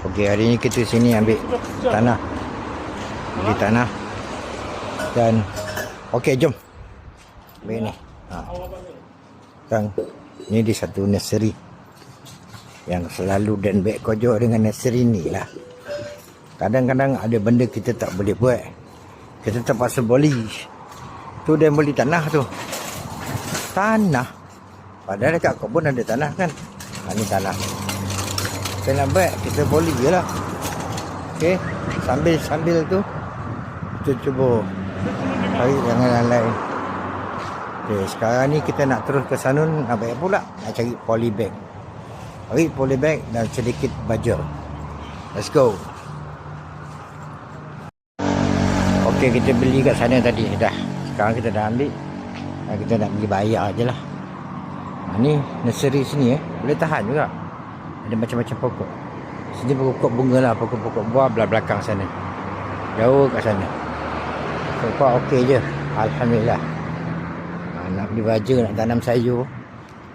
Okey, hari ni kita sini ambil tanah. Ambil tanah. Dan okey, jom. Ambil ni. Ha. Sekarang ni di satu nursery yang selalu dan baik kojo dengan nursery ni lah. Kadang-kadang ada benda kita tak boleh buat. Kita terpaksa boli. Tu dia beli tanah tu. Tanah. Padahal dekat kebun ada tanah kan. Ha, ni tanah. Kita nak buat, kita boli je lah. Okay. Sambil-sambil tu. Kita cuba cari yang lain. Okay, sekarang ni kita nak terus ke Sanun. Nak buat pula? Nak cari polybag. Cari polybag dan sedikit baju. Let's go. Okey, kita beli kat sana tadi dah. Sekarang kita dah ambil. Kita nak pergi bayar je lah. Ha, ni nursery sini eh. Boleh tahan juga. Ada macam-macam pokok. Sini pokok bunga lah. Pokok-pokok buah belah belakang sana. Jauh kat sana. Pokok okey je. Alhamdulillah. Ha, nak beli baja, nak tanam sayur.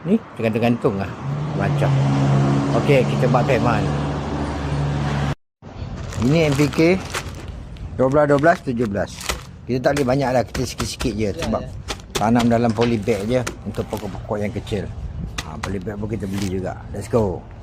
Ni tergantung-gantung lah. Macam. Okey, kita buat teman. Ini MPK 12 12 17. Kita tak boleh banyak lah, kita sikit-sikit je sebab tanam dalam polybag je untuk pokok-pokok yang kecil. Ha, polybag pun kita beli juga. Let's go.